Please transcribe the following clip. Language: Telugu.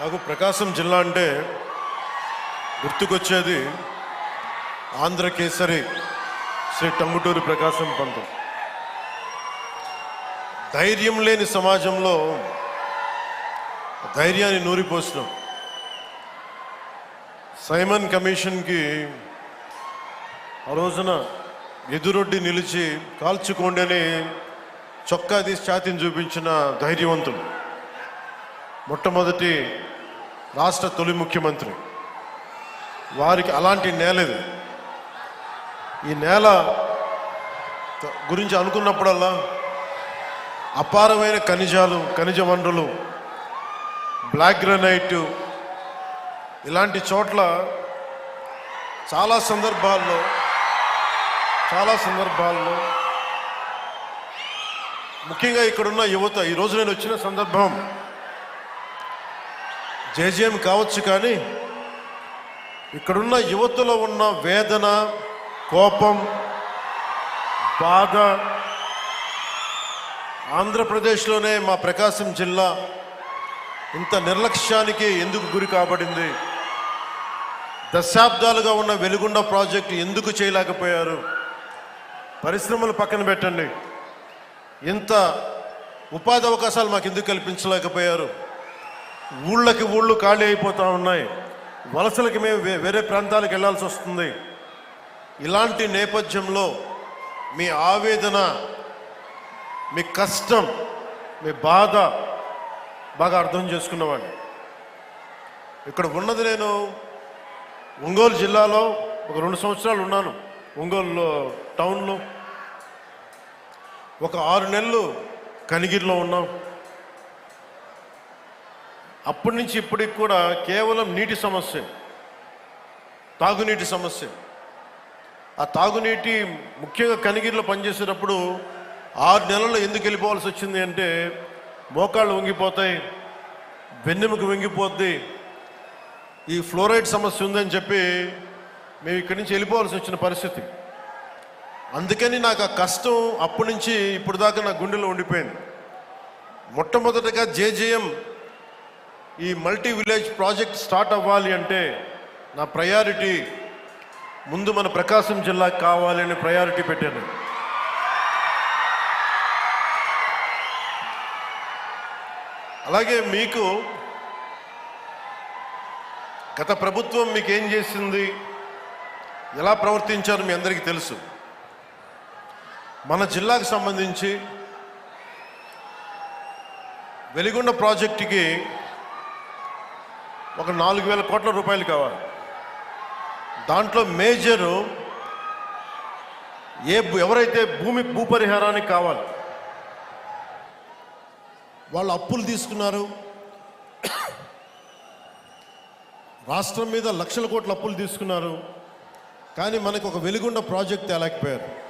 నాకు ప్రకాశం జిల్లా అంటే గుర్తుకొచ్చేది ఆంధ్ర కేసరి శ్రీ టంగుటూరి ప్రకాశం పంతం. ధైర్యం లేని సమాజంలో ధైర్యాన్ని నూరిపోసినాం. సైమన్ కమిషన్కి ఆ రోజున ఎదురొడ్డి నిలిచి కాల్చుకోండి అని చొక్కా తీసి ఛాతీని చూపించిన ధైర్యవంతుడు మొట్టమొదటి రాష్ట్ర తొలి ముఖ్యమంత్రి. వారికి అలాంటి నేల ఇది. ఈ నేల గురించి అనుకున్నప్పుడల్లా అపారమైన ఖనిజాలు ఖనిజ వనరులు బ్లాక్ గ్రనైట్ ఇలాంటి చోట్ల చాలా సందర్భాల్లో చాలా సందర్భాల్లో ముఖ్యంగా ఇక్కడున్న యువత ఈరోజు నేను వచ్చిన సందర్భం జేజేఎం కావచ్చు కానీ ఇక్కడున్న యువతలో ఉన్న వేదన కోపం బాధ ఆంధ్రప్రదేశ్లోనే మా ప్రకాశం జిల్లా ఇంత నిర్లక్ష్యానికి ఎందుకు గురి కాబడింది? దశాబ్దాలుగా ఉన్న వెలుగుండ ప్రాజెక్టు ఎందుకు చేయలేకపోయారు? పరిశ్రమలు పక్కన పెట్టండి. ఇంత ఉపాధి అవకాశాలు మాకు ఎందుకు కల్పించలేకపోయారు? ఊళ్ళకి ఊళ్ళు ఖాళీ అయిపోతూ ఉన్నాయి. వలసలకి మేము వే- వేరే ప్రాంతాలకు వెళ్ళాల్సి వస్తుంది. ఇలాంటి నేపథ్యంలో మీ ఆవేదన మీ కష్టం మీ బాధ బాగా అర్థం చేసుకున్నవాడిని. ఇక్కడ ఉన్నది నేను ఒంగోలు జిల్లాలో ఒక రెండు సంవత్సరాలు ఉన్నాను. ఒంగోలు టౌన్లో. ఒక ఆరు నెలలు కనిగిరిలో ఉన్నాం. అప్పటి నుంచి ఇప్పటికి కూడా కేవలం నీటి సమస్య. తాగునీటి సమస్య. ఆ తాగునీటి ముఖ్యంగా కనిగిరిలో పనిచేసేటప్పుడు ఆరు నెలల్లో ఎందుకు వెళ్ళిపోవాల్సి వచ్చింది అంటే మోకాళ్ళు వంగిపోతాయి వెన్నెముక వంగిపోద్ది ఈ ఫ్లోరైడ్ సమస్య ఉందని చెప్పి మేము ఇక్కడి నుంచి వెళ్ళిపోవాల్సి వచ్చిన పరిస్థితి. అందుకని నాకు ఆ కష్టం అప్పటి నుంచి ఇప్పుడు దాకా నా గుండెలో ఉండిపోయింది. మొట్టమొదటగా జేజేఎం ఈ మల్టీ విలేజ్ ప్రాజెక్ట్ స్టార్ట్ అవ్వాలి అంటే నా ప్రయారిటీ ముందు మన ప్రకాశం జిల్లాకి కావాలి అని ప్రయారిటీ పెట్టాను. అలాగే మీకు గత ప్రభుత్వం మీకు ఏం చేసింది? ఎలా ప్రవర్తించారు మీ అందరికీ తెలుసు. మన జిల్లాకు సంబంధించి వెలిగొండ ప్రాజెక్టుకి ఒక నాలుగు వేల కోట్ల రూపాయలు కావాలి. దాంట్లో మేజరు ఏ ఎవరైతే భూమి భూపరిహారానికి కావాలి వాళ్ళు అప్పులు తీసుకున్నారు. రాష్ట్రం మీద లక్షల కోట్ల అప్పులు తీసుకున్నారు. కానీ మనకు ఒక వెలుగుండ ప్రాజెక్ట్ తేలేకపోయారు.